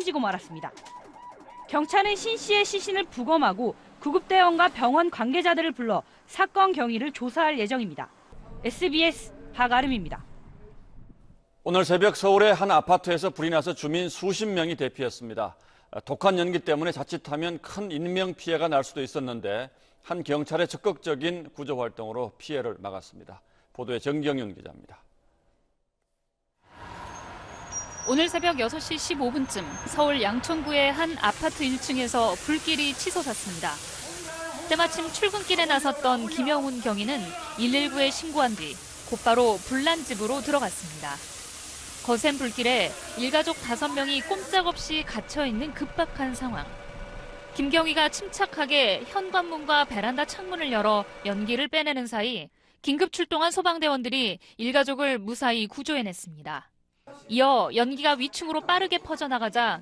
숨지고 말았습니다. 경찰은 신 씨의 시신을 부검하고 구급대원과 병원 관계자들을 불러 사건 경위를 조사할 예정입니다. SBS 박아름입니다. 오늘 새벽 서울의 한 아파트에서 불이 나서 주민 수십 명이 대피했습니다. 독한 연기 때문에 자칫하면 큰 인명 피해가 날 수도 있었는데 한 경찰의 적극적인 구조 활동으로 피해를 막았습니다. 보도에 정경윤 기자입니다. 오늘 새벽 6시 15분쯤 서울 양천구의 한 아파트 1층에서 불길이 치솟았습니다. 때마침 출근길에 나섰던 김영훈 경위는 119에 신고한 뒤 곧바로 불난 집으로 들어갔습니다. 거센 불길에 일가족 5명이 꼼짝없이 갇혀 있는 급박한 상황. 김경희가 침착하게 현관문과 베란다 창문을 열어 연기를 빼내는 사이 긴급 출동한 소방대원들이 일가족을 무사히 구조해냈습니다. 이어 연기가 위층으로 빠르게 퍼져나가자